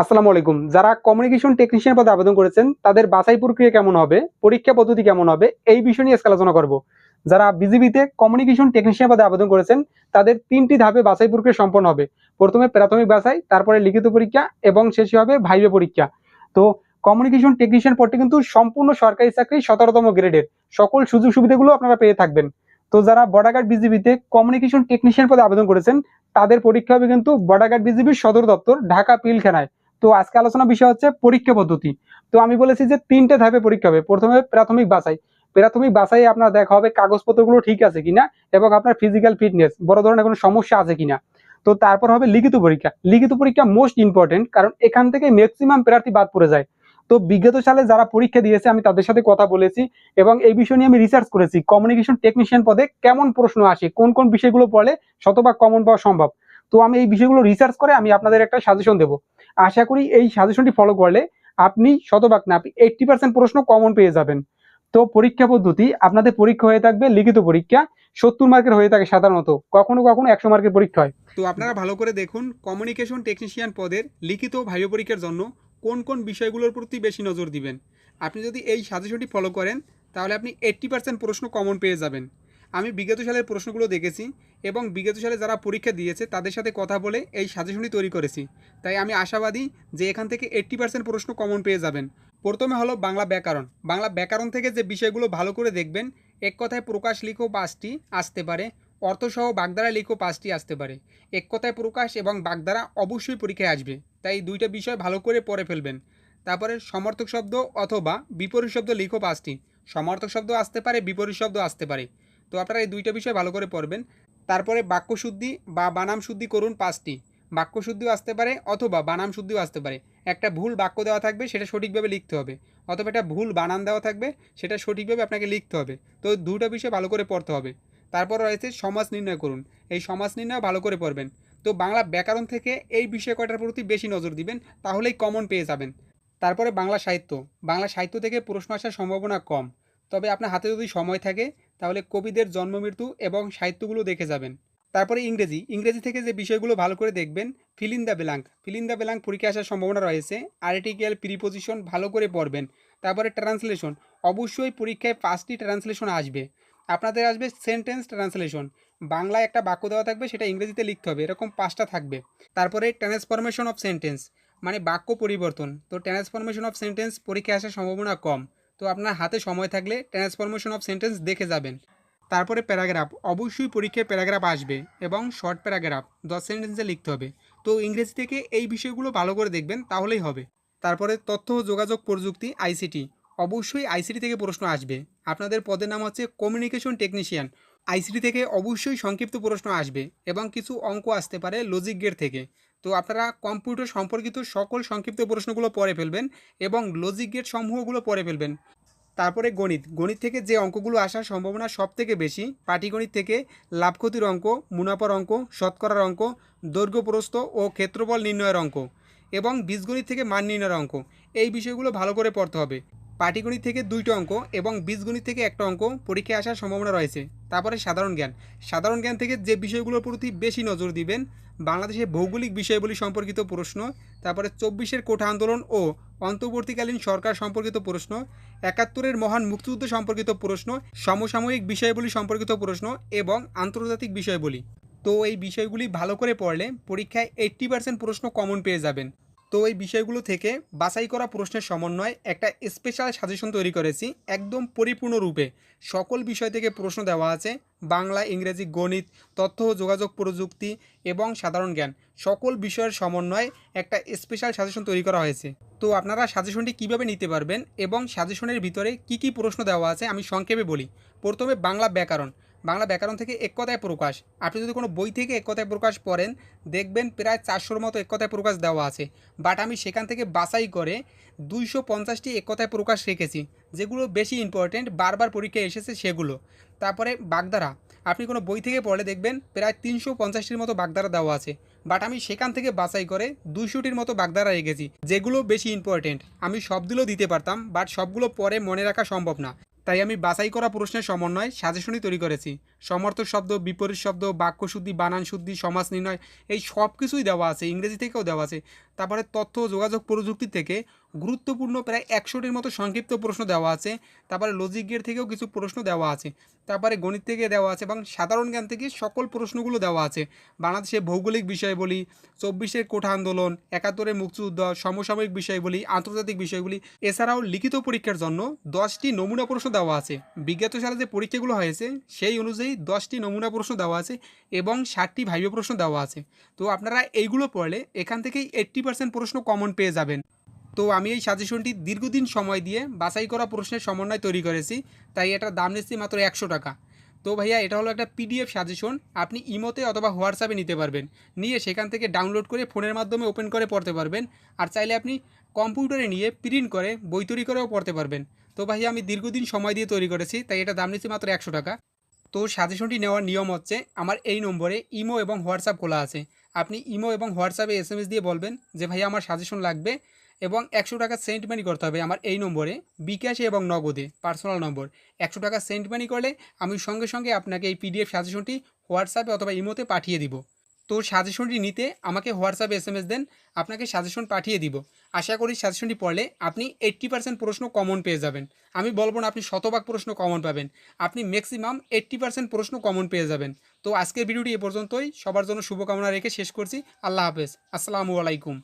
আসসালামু আলাইকুম। যারা কমিউনিকেশন টেকনিশিয়ান পদে আবেদন করেছেন, তাদের বাছাই প্রক্রিয়া কেমন হবে, পরীক্ষা পদ্ধতি কেমন হবে, এই বিষয় নিয়ে আলোচনা করব। যারা বিজিবিতে কমিউনিকেশন টেকনিশিয়ান পদে আবেদন করেছেন, তাদের তিনটি ধাপে বাছাই প্রক্রিয়া সম্পন্ন হবে। প্রথমে প্রাথমিক বাছাই, তারপরে লিখিত পরীক্ষা এবং শেষে হবে ভাইবে পরীক্ষা। তো কমিউনিকেশন টেকনিশিয়ান পদটি কিন্তু সম্পূর্ণ সরকারি চাকরি, সতেরোতম গ্রেডের। সকল সুযোগ সুবিধাগুলো আপনারা পেয়ে থাকবেন। তো যারা বর্ডারগার্ড বিজিবিতে কমিউনিকেশন টেকনিশিয়ান পদে আবেদন করেছেন, তাদের পরীক্ষা হবে কিন্তু বর্ডারগার্ড বিজিবির সদর দপ্তর ঢাকা পিলখানায় তো আজকে আলোচনা বিষয় হচ্ছে পরীক্ষা পদ্ধতি। তো আমি বলেছি যে তিনটে ধাপে পরীক্ষা হবে। প্রথমে প্রাথমিক বাছাই। প্রাথমিক বাছাই আপনার দেখা হবে কাগজপত্রগুলো ঠিক আছে কিনা এবং আপনার ফিজিক্যাল ফিটনেস বড় ধরনের কোনো সমস্যা আছে কিনা। তো তারপর হবে লিখিত পরীক্ষা। লিখিত পরীক্ষা মোস্ট ইম্পর্টেন্ট কারণ এখান থেকে ম্যাক্সিমাম প্রার্থী বাদ পড়ে যায়। তো বিগত সালে যারা পরীক্ষা দিয়েছে, আমি তাদের সাথে কথা বলেছি এবং এই বিষয় নিয়ে আমি রিসার্চ করেছি কমিউনিকেশন টেকনিশিয়ান পদে কেমন প্রশ্ন আসে, কোন কোন বিষয়গুলো পড়লে শতভাগ কমন পাওয়া সম্ভব। তো আমি এই বিষয়গুলো রিসার্চ করে আমি আপনাদের একটা সাজেশন দেবো। আশা করি এই সাজেশনটি ফলো করলে আপনি শতভাগ না আপনি এইটটি পার্সেন্ট প্রশ্ন কমন পেয়ে যাবেন। তো পরীক্ষা পদ্ধতি, আপনাদের পরীক্ষা হয়ে থাকবে, লিখিত পরীক্ষা, সত্তর মার্কের হয়ে থাকে সাধারণত, কখনো কখনো একশো মার্কের পরীক্ষা হয়। তো আপনারা ভালো করে দেখুন কমিউনিকেশন টেকনিশিয়ান পদের লিখিত ভাইব পরীক্ষার জন্য কোন কোন বিষয়গুলোর প্রতি বেশি নজর দিবেন। আপনি যদি এই সাজেশনটি ফলো করেন, তাহলে আপনি এইট্টি পার্সেন্ট প্রশ্ন কমন পেয়ে যাবেন। আমি বিগত সালের প্রশ্নগুলো দেখেছি এবং বিগত সালে যারা পরীক্ষা দিয়েছে, তাদের সাথে কথা বলে এই সাজেশনটি তৈরি করেছি। তাই আমি আশাবাদী যে এখান থেকে এইট্টি পার্সেন্ট প্রশ্ন কমন পেয়ে যাবেন। প্রথমে হলো বাংলা ব্যাকরণ। বাংলা ব্যাকরণ থেকে যে বিষয়গুলো ভালো করে দেখবেন, এক কথায় প্রকাশ লিখো পাঁচটি আসতে পারে, অর্থসহ বাগদারা লিখো পাঁচটি আসতে পারে। এক কথায় প্রকাশ এবং বাগদারা অবশ্যই পরীক্ষায় আসবে। তাই দুইটা বিষয় ভালো করে পড়ে ফেলবেন। তারপরে সমর্থক শব্দ অথবা বিপরীত শব্দ লিখো পাঁচটি। সমর্থক শব্দ আসতে পারে, বিপরীত শব্দ আসতে পারে। তো আপনারা এই দুইটা বিষয় ভালো করে পড়বেন। তারপরে বাক্যশুদ্ধি বা বানাম শুদ্ধি করুন পাঁচটি। বাক্যশুদ্ধিও আসতে পারে অথবা বানাম শুদ্ধিও আসতে পারে। একটা ভুল বাক্য দেওয়া থাকবে, সেটা সঠিকভাবে লিখতে হবে। অথবা একটা ভুল বানান দেওয়া থাকবে, সেটা সঠিকভাবে আপনাকে লিখতে হবে। তো দুটো বিষয় ভালো করে পড়তে হবে। তারপর রয়েছে সমাজ নির্ণয় করুন। এই সমাজ নির্ণয় ভালো করে পড়বেন। তো বাংলা ব্যাকরণ থেকে এই বিষয় কয়টার প্রতি বেশি নজর দিবেন, তাহলেই কমন পেয়ে যাবেন। তারপরে বাংলা সাহিত্য। বাংলা সাহিত্য থেকে প্রশ্ন আসার সম্ভাবনা কম। তবে আপনার হাতে যদি সময় থাকে তাহলে কবিদের জন্ম মৃত্যু এবং সাহিত্যগুলো দেখে যাবেন। তারপরে ইংরেজি। ইংরেজি থেকে যে বিষয়গুলো ভালো করে দেখবেন fill in the blank fill in the blank পরীক্ষা আসার সম্ভাবনা রয়েছে। আর্টিকেল প্রিপোজিশন ভালো করে পড়বেন। তারপরে ট্রান্সলেশন অবশ্যই পরীক্ষায় পাঁচটি ট্রান্সলেশন আসবে। আপনাদের আসবে সেন্টেন্স ট্রান্সলেশন বাংলায় একটা বাক্য দেওয়া থাকবে, সেটা ইংরেজিতে লিখতে হবে। এরকম পাঁচটা থাকবে। তারপরে ট্রান্সফরমেশন অফ সেন্টেন্স মানে বাক্য পরিবর্তন। তো ট্রান্সফরমেশন অফ সেন্টেন্স পরীক্ষায় আসার সম্ভাবনা কম। তো আপনার হাতে সময় থাকলে ট্রান্সফরমেশন অফ সেন্টেন্স দেখে যাবেন। তারপরে প্যারাগ্রাফ, অবশ্যই পরীক্ষায় প্যারাগ্রাফ আসবে এবং শর্ট প্যারাগ্রাফ, দশ সেন্টেন্সে লিখতে হবে। তো ইংরেজি থেকে এই বিষয়গুলো ভালো করে দেখবেন, তাহলেই হবে। তারপরে তথ্য যোগাযোগ প্রযুক্তি আইসিটি অবশ্যই আইসিটি থেকে প্রশ্ন আসবে। আপনাদের পদের নাম হচ্ছে কমিউনিকেশন টেকনিশিয়ান আইসিটি থেকে অবশ্যই সংক্ষিপ্ত প্রশ্ন আসবে এবং কিছু অঙ্ক আসতে পারে লজিক গেট থেকে। তো আপনারা কম্পিউটার সম্পর্কিত সকল সংক্ষিপ্ত প্রশ্নগুলো পরে ফেলবেন এবং লজিক গেট সমূহগুলো পরে ফেলবেন। তারপরে গণিত। গণিত থেকে যে অঙ্কগুলো আসার সম্ভাবনা সব থেকে বেশি, পাটিগণিত থেকে লাভ ক্ষতির অঙ্ক, মুনাফার অঙ্ক, শতকরার অঙ্ক দৈর্ঘ্য প্রস্থ ও ক্ষেত্রফল নির্ণয়ের অঙ্ক এবং বীজগণিত থেকে মান নির্ণয়ের অঙ্ক। এই বিষয়গুলো ভালো করে পড়তে হবে। পাটিগণিত থেকে দুইটা অঙ্ক এবং বীজগণিত থেকে একটা অঙ্ক পরীক্ষায় আসার সম্ভাবনা রয়েছে। তারপরে সাধারণ জ্ঞান। সাধারণ জ্ঞান থেকে যে বিষয়গুলোর প্রতি বেশি নজর দিবেন, বাংলাদেশের ভৌগোলিক বিষয়গুলি সম্পর্কিত প্রশ্ন, তারপরে চব্বিশের কোঠা আন্দোলন ও অন্তর্বর্তীকালীন সরকার সম্পর্কিত প্রশ্ন, একাত্তরের মহান মুক্তিযুদ্ধ সম্পর্কিত প্রশ্ন, সমসাময়িক বিষয়গুলি সম্পর্কিত প্রশ্ন এবং আন্তর্জাতিক বিষয়গুলি তো এই বিষয়গুলি ভালো করে পড়লে পরীক্ষায় এইট্টি পার্সেন্ট প্রশ্ন কমন পেয়ে যাবেন। তো এই বিষয়গুলো থেকে বাছাই করা প্রশ্নের সমন্বয় একটা স্পেশাল সাজেশন তৈরি করেছি একদম পরিপূর্ণ রূপে। সকল বিষয় থেকে প্রশ্ন দেওয়া আছে, বাংলা, ইংরেজি, গণিত, তথ্য ও যোগাযোগ প্রযুক্তি এবং সাধারণ জ্ঞান। সকল বিষয়ের সমন্বয়ে একটা স্পেশাল সাজেশন তৈরি করা হয়েছে। তো আপনারা সাজেশনটি কীভাবে নিতে পারবেন এবং সাজেশনের ভিতরে কি কি প্রশ্ন দেওয়া আছে আমি সংক্ষেপে বলি। প্রথমে বাংলা ব্যাকরণ। বাংলা ব্যাকরণ থেকে এক কথায় প্রকাশ। আপনি যদি কোনো বই থেকে এক কথায় প্রকাশ পড়েন, দেখবেন প্রায় চারশোর মতো এক কথায় প্রকাশ দেওয়া আছে। বাট আমি সেখান থেকে বাছাই করে দুইশো পঞ্চাশটি এক কথায় প্রকাশ রেখেছি, যেগুলো বেশি ইম্পর্টেন্ট বারবার পরীক্ষায় এসেছে সেগুলো। তারপরে বাগধারা। আপনি কোনো বই থেকে পড়লে দেখবেন প্রায় তিনশো পঞ্চাশটির মতো বাগধারা দেওয়া আছে। বাট আমি সেখান থেকে বাছাই করে দুইশোটির মতো বাগধারা রেখেছি, যেগুলো বেশি ইম্পর্টেন্ট আমি সবগুলো দিতে পারতাম, বাট সবগুলো পরে মনে রাখা সম্ভব না। তাই আমি বাছাই করা প্রশ্নের সমন্বয় সাজেশনই তৈরি করেছি। সমর্থক শব্দ, বিপরীত শব্দ বাক্য শুদ্ধি বানান শুদ্ধি সমাজ নির্ণয়, এই সব কিছুই দেওয়া আছে, ইংরেজি থেকেও দেওয়া আছে। তারপরে তথ্য, যোগাযোগ প্রযুক্তি থেকে গুরুত্বপূর্ণ প্রায় একশোটির মতো সংক্ষিপ্ত প্রশ্ন দেওয়া আছে। তারপরে লজিক গিয়ার থেকেও কিছু প্রশ্ন দেওয়া আছে। তারপরে গণিত থেকে দেওয়া আছে এবং সাধারণ জ্ঞান থেকে সকল প্রশ্নগুলো দেওয়া আছে। বাংলাদেশের ভৌগোলিক বিষয় বলি, চব্বিশের কোঠা আন্দোলন, একাত্তরের মুক্তিযুদ্ধ, সমসাময়িক বিষয় বলি, আন্তর্জাতিক বিষয়গুলি এছাড়াও লিখিত পরীক্ষার জন্য দশটি নমুনা প্রশ্ন দেওয়া আছে। বিগত সালে যে পরীক্ষাগুলো হয়েছে, সেই অনুযায়ী দশটি নমুনা প্রশ্ন দেওয়া আছে এবং ষাটটি ভাইব প্রশ্ন দেওয়া আছে। তো আপনারা এইগুলো পড়লে এখান থেকেই এইট্টি পার্সেন্ট প্রশ্ন কমন পেয়ে যাবেন। তো আমি এই সাজেশনটি দীর্ঘদিন সময় দিয়ে বাছাই করা প্রশ্নের সমন্বয় তৈরি করেছি, তাই এটার দাম নিচ্ছি মাত্র একশো টাকা। তো ভাইয়া, এটা হলো একটা পিডিএফ সাজেশন আপনি ইমোতে অথবা হোয়াটসঅ্যাপে নিতে পারবেন। নিয়ে সেখান থেকে ডাউনলোড করে ফোনের মাধ্যমে ওপেন করে পড়তে পারবেন, আর চাইলে আপনি কম্পিউটারে নিয়ে প্রিন্ট করে, বই তৈরি করেও পড়তে পারবেন। তো ভাইয়া, আমি দীর্ঘদিন সময় দিয়ে তৈরি করেছি, তাই এটা দাম নিচ্ছি মাত্র একশো টাকা। তো সাজেশনটি নেওয়ার নিয়ম হচ্ছে, আমার এই নম্বরে ইমো এবং হোয়াটসঅ্যাপ খোলা আছে। আপনি ইমো এবং হোয়াটসঅ্যাপে এস দিয়ে বলবেন যে ভাই আমার সাজেশন লাগবে এবং একশো টাকা সেন্ট মানি করতে হবে আমার এই নম্বরে, বিকাশে এবং নগদে, পার্সোনাল নম্বর। একশো টাকা সেন্ট মানি করলে আমি সঙ্গে সঙ্গে আপনাকে এই পিডিএফ সাজেশনটি হোয়াটসঅ্যাপে অথবা ইমোতে পাঠিয়ে দিব। তো সাজেশনটি নিতে আমাকে হোয়াটসঅ্যাপে এস এম এস দেন, আপনাকে সাজেশন পাঠিয়ে দিব। আশা করি সাজেশনটি পড়লে আপনি এইট্টি পার্সেন্ট প্রশ্ন কমন পেয়ে যাবেন। আমি বলব না আপনি শতভাগ প্রশ্ন কমন পাবেন, আপনি ম্যাক্সিমাম এইট্টি পার্সেন্ট প্রশ্ন কমন পেয়ে যাবেন। তো আজকের ভিডিওটি এ পর্যন্তই, সবার জন্য শুভকামনা রেখে শেষ করছি, আল্লাহ হাফেজ, আসসালামু আলাইকুম।